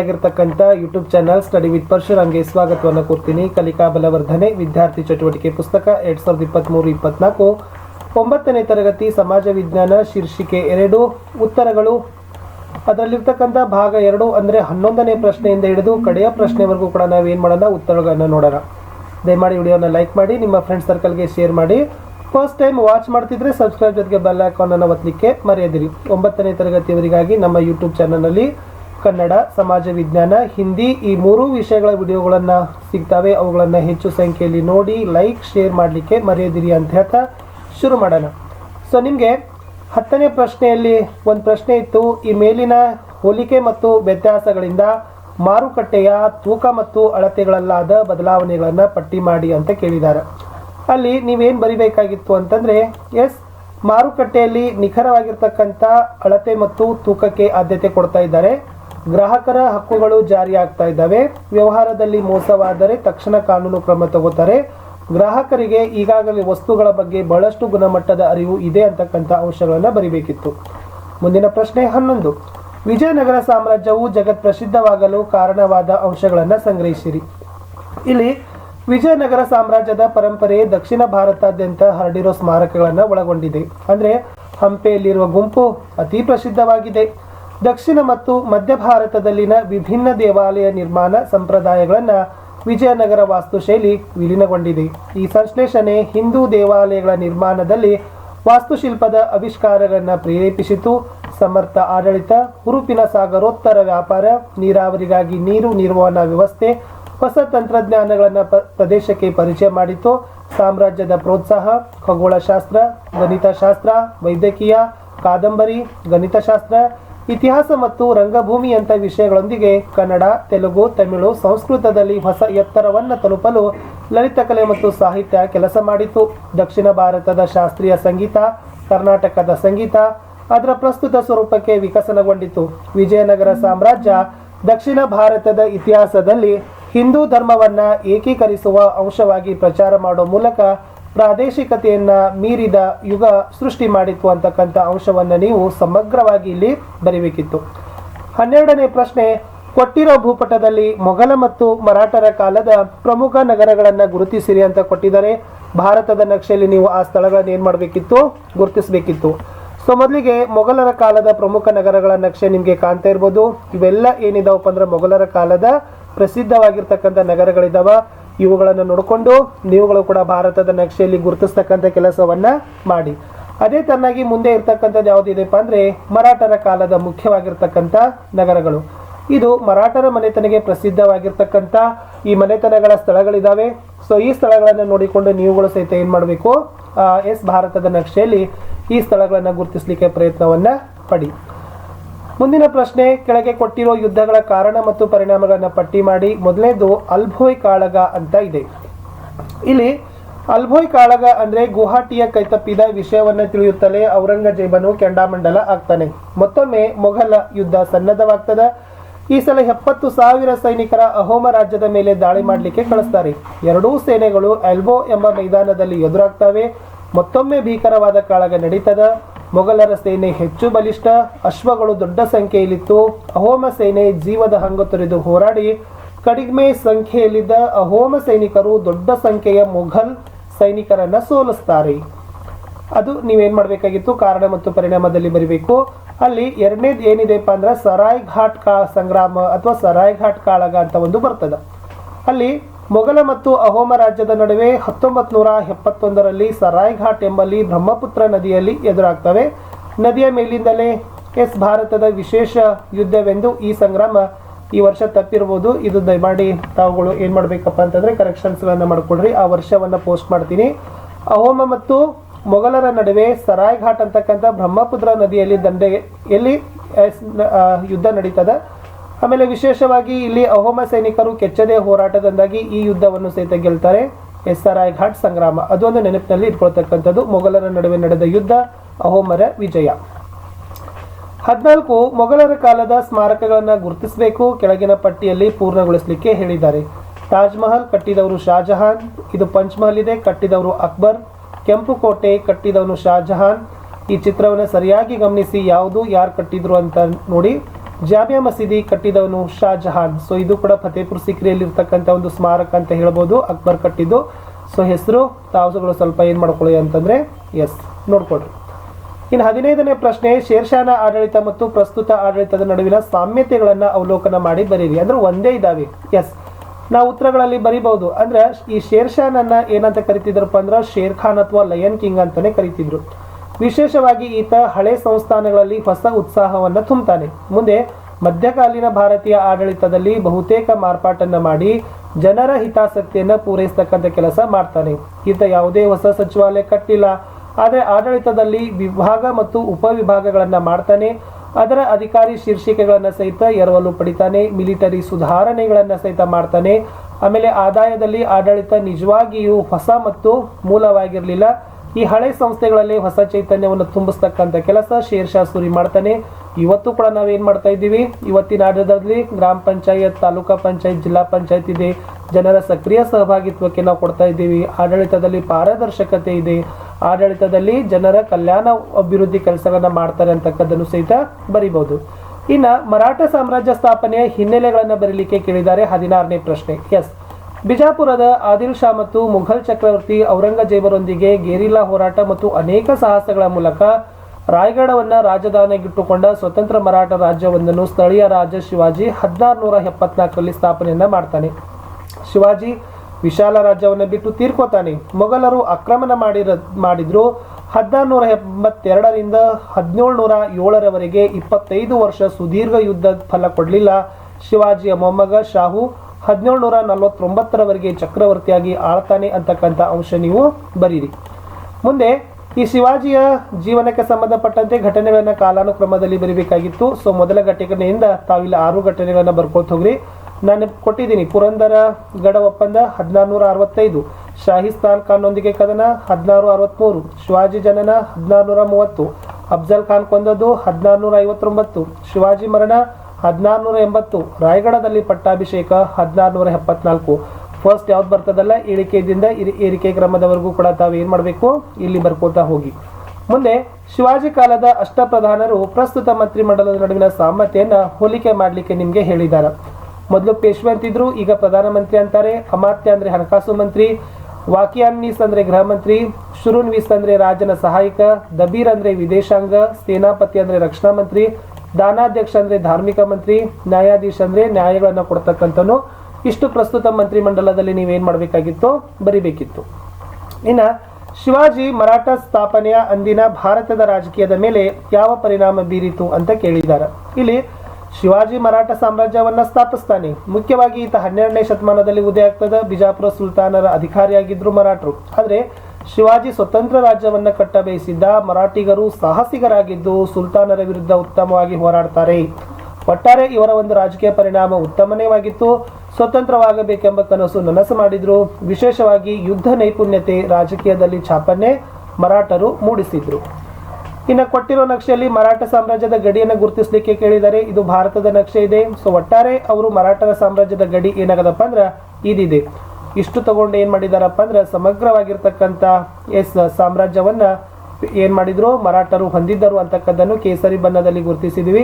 ಆಗಿರ್ತಕ್ಕಂಥ YouTube channel study with ಪರಶುರಾಮ್ಗೆ ಸ್ವಾಗತವನ್ನು ಕೊಡ್ತೀನಿ. ಕಲಿಕಾ ಬಲವರ್ಧನೆ, ವಿದ್ಯಾರ್ಥಿ ಚಟುವಟಿಕೆ ಪುಸ್ತಕ ಎರಡ್ ಸಾವಿರದ ಇಪ್ಪತ್ತ್ಮೂರು ಇಪ್ಪತ್ನಾಲ್ಕು. ಒಂಬತ್ತನೇ ತರಗತಿ ಸಮಾಜ ವಿಜ್ಞಾನ ಶೀರ್ಷಿಕೆ ಎರಡು, ಉತ್ತರಗಳು. ಅದರಲ್ಲಿರ್ತಕ್ಕಂಥ ಭಾಗ ಎರಡು ಅಂದರೆ ಹನ್ನೊಂದನೇ ಪ್ರಶ್ನೆಯಿಂದ ಹಿಡಿದು ಕಡೆಯ ಪ್ರಶ್ನೆವರೆಗೂ ಕೂಡ ನಾವು ಏನು ಮಾಡೋಣ, ಉತ್ತರಗಳನ್ನು ನೋಡೋಣ. ದಯಮಾಡಿ ವಿಡಿಯೋನ ಲೈಕ್ ಮಾಡಿ, ನಿಮ್ಮ ಫ್ರೆಂಡ್ ಸರ್ಕಲ್ಗೆ ಶೇರ್ ಮಾಡಿ. ಫಸ್ಟ್ ಟೈಮ್ ವಾಚ್ ಮಾಡ್ತಿದ್ರೆ ಸಬ್ಸ್ಕ್ರೈಬ್ ಜೊತೆಗೆ ಬೆಲ್ ಐಕಾನನ್ನು ಒತ್ತಲಿಕ್ಕೆ ಮರೆಯದಿರಿ. ಒಂಬತ್ತನೇ ತರಗತಿಯವರಿಗಾಗಿ ನಮ್ಮ ಯೂಟ್ಯೂಬ್ ಚಾನಲ್ನಲ್ಲಿ ಕನ್ನಡ, ಸಮಾಜ ವಿಜ್ಞಾನ, ಹಿಂದಿ ಈ ಮೂರು ವಿಷಯಗಳ ವಿಡಿಯೋಗಳನ್ನು ಸಿಗ್ತವೆ. ಅವುಗಳನ್ನು ಹೆಚ್ಚು ಸಂಖ್ಯೆಯಲ್ಲಿ ನೋಡಿ, ಲೈಕ್, ಶೇರ್ ಮಾಡಲಿಕ್ಕೆ ಮರೆಯದಿರಿ ಅಂತ ಹೇಳ್ತಾ ಶುರು ಮಾಡೋಣ. ಸೊ ನಿಮಗೆ ಹತ್ತನೇ ಪ್ರಶ್ನೆಯಲ್ಲಿ ಒಂದು ಪ್ರಶ್ನೆ ಇತ್ತು. ಈ ಮೇಲಿನ ಹೋಲಿಕೆ ಮತ್ತು ವ್ಯತ್ಯಾಸಗಳಿಂದ ಮಾರುಕಟ್ಟೆಯ ತೂಕ ಮತ್ತು ಅಳತೆಗಳಲ್ಲಾದ ಬದಲಾವಣೆಗಳನ್ನು ಪಟ್ಟಿ ಮಾಡಿ ಅಂತ ಕೇಳಿದ್ದಾರೆ. ಅಲ್ಲಿ ನೀವೇನು ಬರಿಬೇಕಾಗಿತ್ತು ಅಂತಂದರೆ, ಎಸ್, ಮಾರುಕಟ್ಟೆಯಲ್ಲಿ ನಿಖರವಾಗಿರ್ತಕ್ಕಂಥ ಅಳತೆ ಮತ್ತು ತೂಕಕ್ಕೆ ಆದ್ಯತೆ ಕೊಡ್ತಾ ಇದ್ದಾರೆ. ಗ್ರಾಹಕರ ಹಕ್ಕುಗಳು ಜಾರಿಯಾಗ್ತಾ ಇದ್ದಾವೆ. ವ್ಯವಹಾರದಲ್ಲಿ ಮೋಸವಾದರೆ ತಕ್ಷಣ ಕಾನೂನು ಕ್ರಮ ತಗೋತಾರೆ. ಗ್ರಾಹಕರಿಗೆ ಈಗಾಗಲೇ ವಸ್ತುಗಳ ಬಗ್ಗೆ ಬಹಳಷ್ಟು ಗುಣಮಟ್ಟದ ಅರಿವು ಇದೆ ಅಂತಕ್ಕಂಥ ಅಂಶಗಳನ್ನು ಬರಿಬೇಕಿತ್ತು. ಮುಂದಿನ ಪ್ರಶ್ನೆ ಹನ್ನೊಂದು. ವಿಜಯನಗರ ಸಾಮ್ರಾಜ್ಯವು ಜಗತ್ ಪ್ರಸಿದ್ಧವಾಗಲು ಕಾರಣವಾದ ಅಂಶಗಳನ್ನು ಸಂಗ್ರಹಿಸಿರಿ. ಇಲ್ಲಿ ವಿಜಯನಗರ ಸಾಮ್ರಾಜ್ಯದ ಪರಂಪರೆ ದಕ್ಷಿಣ ಭಾರತಾದ್ಯಂತ ಹರಡಿರೋ ಸ್ಮಾರಕಗಳನ್ನು ಒಳಗೊಂಡಿದೆ. ಅಂದರೆ ಹಂಪೆಯಲ್ಲಿರುವ ಗುಂಪು ಅತಿ ಪ್ರಸಿದ್ಧವಾಗಿದೆ. ದಕ್ಷಿಣ ಮತ್ತು ಮಧ್ಯ ಭಾರತದಲ್ಲಿನ ವಿಭಿನ್ನ ದೇವಾಲಯ ನಿರ್ಮಾಣ ಸಂಪ್ರದಾಯಗಳನ್ನು ವಿಜಯನಗರ ವಾಸ್ತುಶೈಲಿ ವಿಲೀನಗೊಂಡಿದೆ. ಈ ಸಂಶ್ಲೇಷಣೆ ಹಿಂದೂ ದೇವಾಲಯಗಳ ನಿರ್ಮಾಣದಲ್ಲಿ ವಾಸ್ತುಶಿಲ್ಪದ ಆವಿಷ್ಕಾರಗಳನ್ನು ಪ್ರೇರೇಪಿಸಿತು. ಸಮರ್ಥ ಆಡಳಿತ ಹುರುಪಿನ ಸಾಗರೋತ್ತರ ವ್ಯಾಪಾರ, ನೀರಾವರಿಗಾಗಿ ನೀರು ನಿರ್ವಹಣಾ ವ್ಯವಸ್ಥೆ, ಹೊಸ ತಂತ್ರಜ್ಞಾನಗಳನ್ನು ಪ್ರದೇಶಕ್ಕೆ ಪರಿಚಯ ಮಾಡಿತು. ಸಾಮ್ರಾಜ್ಯದ ಪ್ರೋತ್ಸಾಹ, ಖಗೋಳಶಾಸ್ತ್ರ, ಗಣಿತಶಾಸ್ತ್ರ, ವೈದ್ಯಕೀಯ, ಕಾದಂಬರಿ, ಗಣಿತಶಾಸ್ತ್ರ ಇತಿಹಾಸ ಮತ್ತು ರಂಗಭೂಮಿಯಂಥ ವಿಷಯಗಳೊಂದಿಗೆ ಕನ್ನಡ, ತೆಲುಗು, ತಮಿಳು ಸಂಸ್ಕೃತದಲ್ಲಿ ಹೊಸ ಎತ್ತರವನ್ನು ತಲುಪಲು ಲಲಿತಕಲೆ ಮತ್ತು ಸಾಹಿತ್ಯ ಕೆಲಸ ಮಾಡಿತು. ದಕ್ಷಿಣ ಭಾರತದ ಶಾಸ್ತ್ರೀಯ ಸಂಗೀತ, ಕರ್ನಾಟಕದ ಸಂಗೀತ ಅದರ ಪ್ರಸ್ತುತ ಸ್ವರೂಪಕ್ಕೆ ವಿಕಸನಗೊಂಡಿತು. ವಿಜಯನಗರ ಸಾಮ್ರಾಜ್ಯ ದಕ್ಷಿಣ ಭಾರತದ ಇತಿಹಾಸದಲ್ಲಿ ಹಿಂದೂ ಧರ್ಮವನ್ನು ಏಕೀಕರಿಸುವ ಅಂಶವಾಗಿ ಪ್ರಚಾರ ಮಾಡುವ ಮೂಲಕ ಪ್ರಾದೇಶಿಕತೆಯನ್ನ ಮೀರಿದ ಯುಗ ಸೃಷ್ಟಿ ಮಾಡಿತ್ತು ಅಂತಕ್ಕಂಥ ಅಂಶವನ್ನು ನೀವು ಸಮಗ್ರವಾಗಿ ಇಲ್ಲಿ ಬರೀಬೇಕಿತ್ತು. ಹನ್ನೆರಡನೇ ಪ್ರಶ್ನೆ, ಕೊಟ್ಟಿರೋ ಭೂಪಟದಲ್ಲಿ ಮೊಘಲ ಮತ್ತು ಮರಾಠರ ಕಾಲದ ಪ್ರಮುಖ ನಗರಗಳನ್ನು ಗುರುತಿಸಿರಿ ಅಂತ ಕೊಟ್ಟಿದ್ದಾರೆ. ಭಾರತದ ನಕ್ಷೆಯಲ್ಲಿ ನೀವು ಆ ಸ್ಥಳಗಳನ್ನು ಏನು ಮಾಡಬೇಕಿತ್ತು? ಗುರುತಿಸಬೇಕಿತ್ತು. ಸೊ, ಮೊದಲಿಗೆ ಮೊಘಲರ ಕಾಲದ ಪ್ರಮುಖ ನಗರಗಳ ನಕ್ಷೆ ನಿಮಗೆ ಕಾಣ್ತಾ ಇರ್ಬೋದು. ಇವೆಲ್ಲ ಏನಿದಾವಪ್ಪ ಅಂದ್ರೆ ಮೊಘಲರ ಕಾಲದ ಪ್ರಸಿದ್ಧವಾಗಿರ್ತಕ್ಕಂಥ ನಗರಗಳಿದಾವ. ಇವುಗಳನ್ನು ನೋಡಿಕೊಂಡು ನೀವುಗಳು ಕೂಡ ಭಾರತದ ನಕ್ಷೆಯಲ್ಲಿ ಗುರುತಿಸ್ತಕ್ಕಂಥ ಕೆಲಸವನ್ನ ಮಾಡಿ. ಅದೇ ತನ್ನಾಗಿ ಮುಂದೆ ಇರ್ತಕ್ಕಂಥದ್ದು ಯಾವುದಿದೆಪ್ಪ ಅಂದ್ರೆ ಮರಾಠರ ಕಾಲದ ಮುಖ್ಯವಾಗಿರ್ತಕ್ಕಂಥ ನಗರಗಳು. ಇದು ಮರಾಠರ ಮನೆತನಿಗೆ ಪ್ರಸಿದ್ಧವಾಗಿರ್ತಕ್ಕಂಥ ಈ ಮನೆತನಗಳ ಸ್ಥಳಗಳಿದಾವೆ. ಸೊ ಈ ಸ್ಥಳಗಳನ್ನು ನೋಡಿಕೊಂಡು ನೀವುಗಳು ಸಹಿತ ಏನು ಮಾಡಬೇಕು? ಎಸ್ ಭಾರತದ ನಕ್ಷೆಯಲ್ಲಿ ಈ ಸ್ಥಳಗಳನ್ನು ಗುರುತಿಸಲಿಕ್ಕೆ ಪ್ರಯತ್ನವನ್ನ ಪಡಿ. ಮುಂದಿನ ಪ್ರಶ್ನೆ, ಕೆಳಗೆ ಕೊಟ್ಟಿರೋ ಯುದ್ಧಗಳ ಕಾರಣ ಮತ್ತು ಪರಿಣಾಮಗಳನ್ನು ಪಟ್ಟಿ ಮಾಡಿ ಮೊದಲನೇದು ಅಲ್ಭೋಯ್ ಕಾಳಗ ಅಂತ ಇದೆ. ಇಲ್ಲಿ ಅಲ್ಭೋಯ್ ಕಾಳಗ ಅಂದ್ರೆ ಗುವಾಹಟಿಯ ಕೈತಪ್ಪಿದ ವಿಷಯವನ್ನ ತಿಳಿಯುತ್ತಲೇ ಔರಂಗಜೇಬನು ಕೆಂಡಾಮಂಡಲ ಆಗ್ತಾನೆ. ಮತ್ತೊಮ್ಮೆ ಮೊಘಲ ಯುದ್ಧ ಸನ್ನದ್ಧವಾಗ್ತದೆ. ಈ ಸಲ ಎಪ್ಪತ್ತು ಸಾವಿರ ಸೈನಿಕರ ಅಹೋಮ ರಾಜ್ಯದ ಮೇಲೆ ದಾಳಿ ಮಾಡಲಿಕ್ಕೆ ಕಳಿಸ್ತಾರೆ. ಎರಡೂ ಸೇನೆಗಳು ಎಲ್ಬೋ ಎಂಬ ಮೈದಾನದಲ್ಲಿ ಎದುರಾಗ್ತವೆ. ಮತ್ತೊಮ್ಮೆ ಭೀಕರವಾದ ಕಾಳಗ ನಡೀತದ. ಮೊಘಲರ ಸೇನೆ ಹೆಚ್ಚು ಬಲಿಷ್ಠ, ಅಶ್ವಗಳು ದೊಡ್ಡ ಸಂಖ್ಯೆಯಲ್ಲಿತ್ತು. ಅಹೋಮ ಸೇನೆ ಜೀವದ ಹಂಗು ತೊರೆದು ಹೋರಾಡಿ, ಕಡಿಮೆ ಸಂಖ್ಯೆಯಲ್ಲಿದ್ದ ಅಹೋಮ ಸೈನಿಕರು ದೊಡ್ಡ ಸಂಖ್ಯೆಯ ಮೊಘಲ್ ಸೈನಿಕರನ್ನು ಸೋಲಿಸ್ತಾರೆ. ಅದು ನೀವೇನು ಮಾಡಬೇಕಾಗಿತ್ತು? ಕಾರಣ ಮತ್ತು ಪರಿಣಾಮದಲ್ಲಿ ಬರಿಬೇಕು. ಅಲ್ಲಿ ಎರಡನೇದು ಏನಿದೆಪ್ಪ ಅಂದ್ರೆ ಸರಾಯ್ ಘಾಟ್ ಕಾ ಸಂಗ್ರಾಮ ಅಥವಾ ಸರಾಯ್ ಘಾಟ್ ಕಾಳಗ ಅಂತ ಒಂದು ಬರ್ತದೆ. ಅಲ್ಲಿ ಮೊಘಲ ಮತ್ತು ಅಹೋಮ ರಾಜ್ಯದ ನಡುವೆ ಹತ್ತೊಂಬತ್ತು ನೂರ ಎಪ್ಪತ್ತೊಂದರಲ್ಲಿ ಸರಾಯ್ಘಾಟ್ ಎಂಬಲ್ಲಿ ಬ್ರಹ್ಮಪುತ್ರ ನದಿಯಲ್ಲಿ ಎದುರಾಗ್ತವೆ. ನದಿಯ ಮೇಲಿಂದಲೇ ಎಸ್ ಭಾರತದ ವಿಶೇಷ ಯುದ್ಧವೆಂದು ಈ ಸಂಗ್ರಾಮ ಈ ವರ್ಷ ತಪ್ಪಿರ್ಬೋದು ಇದು ದಯಮಾಡಿ ತಾವುಗಳು ಏನು ಮಾಡಬೇಕಪ್ಪ ಅಂತಂದರೆ ಕರೆಕ್ಷನ್ಸ್ಗಳನ್ನು ಮಾಡಿಕೊಡ್ರಿ ಆ ವರ್ಷವನ್ನು ಪೋಸ್ಟ್ ಮಾಡ್ತೀನಿ. ಅಹೋಮ ಮತ್ತು ಮೊಘಲರ ನಡುವೆ ಸರಾಯ್ಘಾಟ್ ಅಂತಕ್ಕಂಥ ಬ್ರಹ್ಮಪುತ್ರ ನದಿಯಲ್ಲಿ ದಂಡೆ ಎಲ್ಲಿ ಎಸ್ ಯುದ್ಧ ನಡೀತದ? ಆಮೇಲೆ ವಿಶೇಷವಾಗಿ ಇಲ್ಲಿ ಅಹೋಮ ಸೈನಿಕರು ಕೆಚ್ಚದೆ ಹೋರಾಟದಿಂದಾಗಿ ಈ ಯುದ್ಧವನ್ನು ಸಹಿತ ಗೆಲ್ತಾರೆ. ಐ ಘಾಟ್ ಸಂಗ್ರಾಮ, ಅದೊಂದು ನೆನಪಿನಲ್ಲಿ ಇಟ್ಕೊಳ್ತಕ್ಕಂಥದ್ದು ಮೊಘಲರ ನಡುವೆ ನಡೆದ ಯುದ್ಧ, ಅಹೋಮರ ವಿಜಯ. ಹದಿನಾಲ್ಕು, ಮೊಘಲರ ಕಾಲದ ಸ್ಮಾರಕಗಳನ್ನು ಗುರುತಿಸಬೇಕು, ಕೆಳಗಿನ ಪಟ್ಟಿಯಲ್ಲಿ ಪೂರ್ಣಗೊಳಿಸಲಿಕ್ಕೆ ಹೇಳಿದ್ದಾರೆ. ತಾಜ್ಮಹಲ್ ಕಟ್ಟಿದವರು ಶಾಜಹಾನ್ ಇದು ಪಂಚ್ಮಹಲ್ ಇದೆ, ಕಟ್ಟಿದವರು ಅಕ್ಬರ್. ಕೆಂಪು ಕೋಟೆ ಕಟ್ಟಿದವನು ಶಾಜಹಾನ್ ಈ ಚಿತ್ರವನ್ನು ಸರಿಯಾಗಿ ಗಮನಿಸಿ, ಯಾವುದು, ಯಾರು ಕಟ್ಟಿದ್ರು ಅಂತ ನೋಡಿ. ಜಾಮಿಯಾ ಮಸೀದಿ ಕಟ್ಟಿದವನು ಶಾಜಹಾನ್ ಸೊ ಇದು ಕೂಡ ಫತೇಪುರ್ ಸಿಕ್ರಿಯಲ್ಲಿ ಇರ್ತಕ್ಕಂಥ ಒಂದು ಸ್ಮಾರಕ ಅಂತ ಹೇಳ್ಬೋದು. ಅಕ್ಬರ್ ಕಟ್ಟಿದ್ದು. ಸೊ ಹೆಸರು ತಾವುಗಳು ಸ್ವಲ್ಪ ಏನು ಮಾಡ್ಕೊಳ್ಳಿ ಅಂತಂದ್ರೆ ಎಸ್ ನೋಡ್ಕೊಳ್ರಿ. ಇನ್ನು ಹದಿನೈದನೇ ಪ್ರಶ್ನೆ, ಶೇರ್ಷಾನ ಆಡಳಿತ ಮತ್ತು ಪ್ರಸ್ತುತ ಆಡಳಿತದ ನಡುವಿನ ಸಾಮ್ಯತೆಗಳನ್ನು ಅವಲೋಕನ ಮಾಡಿ ಬರೀರಿ. ಅಂದ್ರೆ ಒಂದೇ ಇದಾವೆ. ಎಸ್ ನಾವು ಉತ್ತರಗಳಲ್ಲಿ ಬರೀಬಹುದು. ಅಂದ್ರೆ ಈ ಶೇರ್ಷಾನನ್ನ ಏನಂತ ಕರಿತಿದ್ರಪ್ಪ ಅಂದ್ರೆ ಶೇರ್ ಖಾನ್ ಅಥವಾ ಲಯನ್ ಕಿಂಗ್ ಅಂತಾನೆ ಕರಿತಿದ್ರು. ವಿಶೇಷವಾಗಿ ಈತ ಹಳೆ ಸಂಸ್ಥಾನಗಳಲ್ಲಿ ಹೊಸ ಉತ್ಸಾಹವನ್ನ ತುಂಬುತ್ತಾನೆ. ಮುಂದೆ ಮಧ್ಯಕಾಲೀನ ಭಾರತೀಯ ಆಡಳಿತದಲ್ಲಿ ಬಹುತೇಕ ಮಾರ್ಪಾಟನ್ನು ಮಾಡಿ ಜನರ ಹಿತಾಸಕ್ತಿಯನ್ನು ಪೂರೈಸತಕ್ಕಂಥ ಕೆಲಸ ಮಾಡ್ತಾನೆ. ಈತ ಯಾವುದೇ ಹೊಸ ಸಚಿವಾಲಯ ಕಟ್ಟಿಲ್ಲ. ಆದರೆ ಆಡಳಿತದಲ್ಲಿ ವಿಭಾಗ ಮತ್ತು ಉಪವಿಭಾಗಗಳನ್ನು ಮಾಡ್ತಾನೆ. ಅದರ ಅಧಿಕಾರಿ ಶೀರ್ಷಿಕೆಗಳನ್ನ ಸಹಿತ ಎರವಲು ಪಡಿತಾನೆ. ಮಿಲಿಟರಿ ಸುಧಾರಣೆಗಳನ್ನ ಸಹಿತ ಮಾಡ್ತಾನೆ. ಆಮೇಲೆ ಆದಾಯದಲ್ಲಿ ಆಡಳಿತ ನಿಜವಾಗಿಯೂ ಹೊಸ ಮತ್ತು ಮೂಲವಾಗಿರಲಿಲ್ಲ. ಈ ಹಳೆ ಸಂಸ್ಥೆಗಳಲ್ಲಿ ಹೊಸ ಚೈತನ್ಯವನ್ನು ತುಂಬಿಸ್ತಕ್ಕಂಥ ಕೆಲಸ ಶೇರ್ಷಾ ಸೂರಿ ಮಾಡ್ತಾನೆ. ಇವತ್ತು ಕೂಡ ನಾವೇನು ಮಾಡ್ತಾ ಇದ್ದೀವಿ? ಇವತ್ತಿನ ಆಡಳಿತದಲ್ಲಿ ಗ್ರಾಮ ಪಂಚಾಯತ್, ತಾಲೂಕಾ ಪಂಚಾಯತ್, ಜಿಲ್ಲಾ ಪಂಚಾಯತ್ ಇದೆ. ಜನರ ಸಕ್ರಿಯ ಸಹಭಾಗಿತ್ವಕ್ಕೆ ನಾವು ಕೊಡ್ತಾ ಇದ್ದೀವಿ. ಆಡಳಿತದಲ್ಲಿ ಪಾರದರ್ಶಕತೆ ಇದೆ. ಆಡಳಿತದಲ್ಲಿ ಜನರ ಕಲ್ಯಾಣ ಅಭಿವೃದ್ಧಿ ಕೆಲಸಗಳನ್ನ ಮಾಡ್ತಾರೆ ಅಂತಕ್ಕದ್ದನ್ನು ಸಹಿತ ಬರಿಬಹುದು. ಇನ್ನ ಮರಾಠ ಸಾಮ್ರಾಜ್ಯ ಸ್ಥಾಪನೆಯ ಹಿನ್ನೆಲೆಗಳನ್ನು ಬರೀಲಿಕ್ಕೆ ಕೇಳಿದ್ದಾರೆ ಹದಿನಾರನೇ ಪ್ರಶ್ನೆ. ಎಸ್. ಬಿಜಾಪುರದ ಆದಿಲ್ ಶಾ ಮತ್ತು ಮುಘಲ್ ಚಕ್ರವರ್ತಿ ಔರಂಗಜೇಬರೊಂದಿಗೆ ಗೇರಿಲ್ಲಾ ಹೋರಾಟ ಮತ್ತು ಅನೇಕ ಸಾಹಸಗಳ ಮೂಲಕ ರಾಯಗಢವನ್ನ ರಾಜಧಾನಿಗಿಟ್ಟುಕೊಂಡ ಸ್ವತಂತ್ರ ಮರಾಠ ರಾಜ್ಯವೊಂದನ್ನು ಸ್ಥಳೀಯ ರಾಜ ಶಿವಾಜಿ ಹದಿನಾರುನೂರ ಎಪ್ಪತ್ನಾಲ್ಕರಲ್ಲಿ ಸ್ಥಾಪನೆಯನ್ನ ಮಾಡ್ತಾನೆ. ಶಿವಾಜಿ ವಿಶಾಲ ರಾಜ್ಯವನ್ನು ಬಿಟ್ಟು ತೀರ್ಕೋತಾನೆ. ಮೊಘಲರು ಆಕ್ರಮಣ ಮಾಡಿರ, ಮಾಡಿದ್ರು. ಹದಿನಾರುನೂರ ಎಂಬತ್ತೆರಡರಿಂದ ಹದಿನೇಳು ನೂರ ಏಳರವರೆಗೆ ಇಪ್ಪತ್ತೈದು ವರ್ಷ ಸುದೀರ್ಘ ಯುದ್ಧ ಫಲ ಕೊಡಲಿಲ್ಲ. ಶಿವಾಜಿಯ ಮೊಮ್ಮಗ ಶಾಹು ಹದಿನೇಳುನೂರ ನಲವತ್ತೊಂಬತ್ತರವರೆಗೆ ಚಕ್ರವರ್ತಿಯಾಗಿ ಆಳ್ತಾನೆ ಅಂತಕ್ಕಂಥ ಅಂಶ ನೀವು ಬರೀರಿ. ಮುಂದೆ ಈ ಶಿವಾಜಿಯ ಜೀವನಕ್ಕೆ ಸಂಬಂಧಪಟ್ಟಂತೆ ಘಟನೆಗಳನ್ನು ಕಾಲಾನುಕ್ರಮದಲ್ಲಿ ಬರೀಬೇಕಾಗಿತ್ತು. ಸೊ, ಮೊದಲ ಘಟನೆಯಿಂದ ತಾವಿಲ್ಲಿ ಆರು ಘಟನೆಗಳನ್ನು ಬರ್ಕೊತ ಹೋಗ್ರಿ. ನಾನು ಕೊಟ್ಟಿದ್ದೀನಿ ಪುರಂದರ ಗಡ ಒಪ್ಪಂದ ಹದಿನಾರುನೂರ ಅರವತ್ತೈದು ಶಾಹಿಸ್ತಾನ್ ಖಾನ್ನೊಂದಿಗೆ ಕದನ ಹದಿನಾರು ಅರವತ್ತ್ಮೂರು ಶಿವಾಜಿ ಜನನ ಹದಿನಾರುನೂರ ಮೂವತ್ತು ಅಫ್ಜಲ್ ಖಾನ್ ಕೊಂದದ್ದು ಹದಿನಾರುನೂರ ಐವತ್ತೊಂಬತ್ತು ಶಿವಾಜಿ ಮರಣ ಹದಿನಾರುನೂರ ಎಂಬತ್ತು ರಾಯಗಢದಲ್ಲಿ ಪಟ್ಟಾಭಿಷೇಕ ಹದಿನಾರುನೂರ ಎಪ್ಪತ್ನಾಲ್ಕು ಫಸ್ಟ್ ಯಾವ್ದು ಬರ್ತದಲ್ಲ? ಇಳಿಕೆಯಿಂದ ಏರಿಕೆ ಕ್ರಮದವರೆಗೂ ಕೂಡ ತಾವು ಏನು ಮಾಡಬೇಕು? ಇಲ್ಲಿ ಬರ್ಕೋತಾ ಹೋಗಿ. ಮುಂದೆ ಶಿವಾಜಿ ಕಾಲದ ಅಷ್ಟಪ್ರಧಾನರು ಪ್ರಸ್ತುತ ಮಂತ್ರಿಮಂಡಲದ ನಡುವಿನ ಸಾಮರ್ಥ್ಯನ ಹೋಲಿಕೆ ಮಾಡಲಿಕ್ಕೆ ನಿಮಗೆ ಹೇಳಿದ್ದಾರೆ. ಮೊದಲು ಪೇಶ್ವೆ ಅಂತಿದ್ರು ಈಗ ಪ್ರಧಾನಮಂತ್ರಿ ಅಂತಾರೆ. ಅಮಾತ್ಯ ಅಂದ್ರೆ ಹಣಕಾಸು ಮಂತ್ರಿ, ವಾಕಿಯಾನ್ವೀಸ್ ಅಂದ್ರೆ ಗೃಹ ಮಂತ್ರಿ, ಶುರುನ್ವೀಸ್ ಅಂದ್ರೆ ರಾಜನ ಸಹಾಯಕ, ದಬೀರ್ ಅಂದ್ರೆ ವಿದೇಶಾಂಗ, ಸೇನಾಪತಿ ಅಂದ್ರೆ ರಕ್ಷಣಾ ಮಂತ್ರಿ ದಾನಾಧ್ಯಕ್ಷ ಅಂದರೆ ಧಾರ್ಮಿಕ ಮಂತ್ರಿ, ನ್ಯಾಯಾಧೀಶ ಅಂದರೆ ನ್ಯಾಯಗಳನ್ನ ಕೊಡ್ತಕ್ಕಂಥನು. ಇಷ್ಟು ಪ್ರಸ್ತುತ ಮಂತ್ರಿಮಂಡಲದಲ್ಲಿ ನೀವೇನು ಮಾಡಬೇಕಾಗಿತ್ತು? ಬರಿಬೇಕಿತ್ತು. ಇನ್ನ ಶಿವಾಜಿ ಮರಾಠ ಸ್ಥಾಪನೆಯ ಅಂದಿನ ಭಾರತದ ರಾಜಕೀಯದ ಮೇಲೆ ಯಾವ ಪರಿಣಾಮ ಬೀರಿತು ಅಂತ ಕೇಳಿದ್ದಾರೆ. ಇಲ್ಲಿ ಶಿವಾಜಿ ಮರಾಠ ಸಾಮ್ರಾಜ್ಯವನ್ನ ಸ್ಥಾಪಿಸ್ತಾನೆ. ಮುಖ್ಯವಾಗಿ ಈತ ಹನ್ನೆರಡನೇ ಶತಮಾನದಲ್ಲಿ ಉದಯ ಆಗ್ತದೆ. ಬಿಜಾಪುರ ಸುಲ್ತಾನರ ಅಧಿಕಾರಿಯಾಗಿದ್ರು ಮರಾಠರು. ಆದ್ರೆ ಶಿವಾಜಿ ಸ್ವತಂತ್ರ ರಾಜ್ಯವನ್ನು ಕಟ್ಟಬಯಸಿದ್ದ ಮರಾಠಿಗರು ಸಾಹಸಿಗರಾಗಿದ್ದು ಸುಲ್ತಾನರ ವಿರುದ್ಧ ಉತ್ತಮವಾಗಿ ಹೋರಾಡ್ತಾರೆ. ಒಟ್ಟಾರೆ ಇವರ ಒಂದು ರಾಜಕೀಯ ಪರಿಣಾಮ ಉತ್ತಮನೇವಾಗಿತ್ತು. ಸ್ವತಂತ್ರವಾಗಬೇಕೆಂಬ ಕನಸು ನನಸು ಮಾಡಿದ್ರು. ವಿಶೇಷವಾಗಿ ಯುದ್ಧ ನೈಪುಣ್ಯತೆ ರಾಜಕೀಯದಲ್ಲಿ ಛಾಪನ್ನೇ ಮರಾಠರು ಮೂಡಿಸಿದ್ರು. ಇನ್ನು ಕೊಟ್ಟಿರೋ ನಕ್ಷೆಯಲ್ಲಿ ಮರಾಠ ಸಾಮ್ರಾಜ್ಯದ ಗಡಿಯನ್ನು ಗುರುತಿಸಲಿಕ್ಕೆ ಕೇಳಿದರೆ ಇದು ಭಾರತದ ನಕ್ಷೆ ಇದೆ. ಸೊ ಒಟ್ಟಾರೆ ಅವರು ಮರಾಠರ ಸಾಮ್ರಾಜ್ಯದ ಗಡಿ ಏನಾಗದಪ್ಪ ಅಂದ್ರೆ ಇದಿದೆ. ಇಷ್ಟು ತಗೊಂಡು ಏನು ಮಾಡಿದಾರಪ್ಪ ಅಂದ್ರೆ ಸಮಗ್ರವಾಗಿರ್ತಕ್ಕಂಥ ಎಸ್, ಸಾಮ್ರಾಜ್ಯವನ್ನ ಏನ್ ಮಾಡಿದ್ರು? ಮರಾಠರು ಹೊಂದಿದ್ದರು ಅಂತಕ್ಕಂಥದ್ದನ್ನು ಕೇಸರಿ ಬಣ್ಣದಲ್ಲಿ ಗುರುತಿಸಿದ್ವಿ.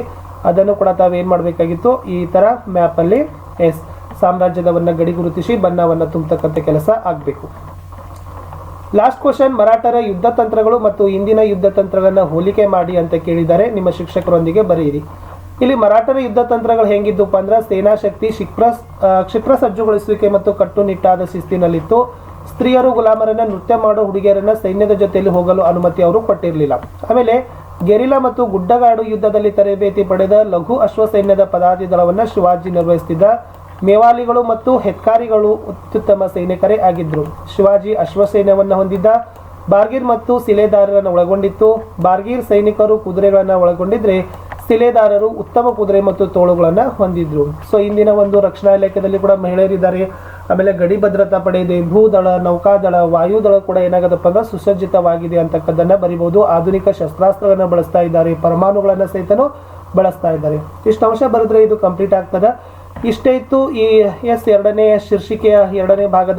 ಅದನ್ನು ಕೂಡ ತಾವು ಏನ್ ಮಾಡಬೇಕಾಗಿತ್ತು? ಈ ತರ ಮ್ಯಾಪ್ ಅಲ್ಲಿ ಎಸ್, ಸಾಮ್ರಾಜ್ಯದವನ್ನ ಗಡಿ ಗುರುತಿಸಿ ಬಣ್ಣವನ್ನು ತುಂಬತಕ್ಕಂಥ ಕೆಲಸ ಆಗಬೇಕು. ಲಾಸ್ಟ್ ಕ್ವಶನ್ ಮರಾಠರ ಯುದ್ಧ ತಂತ್ರಗಳು ಮತ್ತು ಇಂದಿನ ಯುದ್ಧ ತಂತ್ರಗಳನ್ನು ಹೋಲಿಕೆ ಮಾಡಿ ಅಂತ ಕೇಳಿದ್ದಾರೆ. ನಿಮ್ಮ ಶಿಕ್ಷಕರೊಂದಿಗೆ ಬರೆಯಿರಿ. ಇಲ್ಲಿ ಮರಾಠರ ಯುದ್ಧ ತಂತ್ರಗಳು ಅಂದ್ರೆ ಸೇನಾ ಶಕ್ತಿ ಕ್ಷಿಪ್ರ ಕ್ಷಿಪ್ರ ಸಜ್ಜುಗೊಳಿಸುವಿಕೆ ಮತ್ತು ಕಟ್ಟುನಿಟ್ಟಾದ ಶಿಸ್ತಿನಲ್ಲಿತ್ತು. ಸ್ತ್ರೀಯರು ಗುಲಾಮರನ್ನ ನೃತ್ಯ ಮಾಡೋ ಹುಡುಗಿಯರನ್ನ ಸೈನ್ಯದ ಜೊತೆಯಲ್ಲಿ ಹೋಗಲು ಅನುಮತಿ ಅವರು ಕೊಟ್ಟಿರಲಿಲ್ಲ. ಆಮೇಲೆ ಗೆರಿಲಾ ಮತ್ತು ಗುಡ್ಡಗಾಡು ಯುದ್ಧದಲ್ಲಿ ತರಬೇತಿ ಪಡೆದ ಲಘು ಅಶ್ವ ಸೈನ್ಯದ ಪದಾತಿ ದಳವನ್ನ ಶಿವಾಜಿ ನಿರ್ವಹಿಸುತ್ತಿದ್ದ ಮೇವಾಲಿಗಳು ಮತ್ತು ಹೆತ್ಕಾರಿಗಳು ಅತ್ಯುತ್ತಮ ಸೈನಿಕರೇ ಆಗಿದ್ದರು ಶಿವಾಜಿ ಅಶ್ವಸೈನ್ಯವನ್ನು ಹೊಂದಿದ್ದ. ಬಾರ್ಗೀರ್ ಮತ್ತು ಸಿಲೆದಾರರನ್ನು ಒಳಗೊಂಡಿತ್ತು. ಬಾರ್ಗೀರ್ ಸೈನಿಕರು ಕುದುರೆಗಳನ್ನ ಒಳಗೊಂಡಿದ್ರೆ ಸಿಲೆದಾರರು ಉತ್ತಮ ಕುದುರೆ ಮತ್ತು ತೋಳುಗಳನ್ನ ಹೊಂದಿದ್ರು. ಸೊ ಇಂದಿನ ಒಂದು ರಕ್ಷಣಾ ಇಲಾಖೆಯಲ್ಲಿ ಕೂಡ ಮಹಿಳೆಯರಿದ್ದಾರೆ ಆಮೇಲೆ ಗಡಿ ಭದ್ರತಾ ಪಡೆ ಇದೆ, ಭೂದಳ, ನೌಕಾದಳ, ವಾಯುದಳ ಕೂಡ ಏನಾಗತ್ತಪ್ಪ ಅಂದ್ರೆ ಸುಸಜ್ಜಿತವಾಗಿದೆ ಅಂತಕ್ಕದ್ದನ್ನ ಬರಿಬಹುದು. ಆಧುನಿಕ ಶಸ್ತ್ರಾಸ್ತ್ರಗಳನ್ನ ಬಳಸ್ತಾ ಇದ್ದಾರೆ, ಪರಮಾಣುಗಳನ್ನ ಸಹಿತನೂ ಬಳಸ್ತಾ ಇದ್ದಾರೆ. ಇಷ್ಟು ಅಂಶ ಬರೆದ್ರೆ ಇದು ಕಂಪ್ಲೀಟ್ ಆಗ್ತದ. ಇಷ್ಟೇ ಇತ್ತು ಈ ಎಸ್ ಎರಡನೇ ಶೀರ್ಷಿಕೆಯ ಎರಡನೇ ಭಾಗದ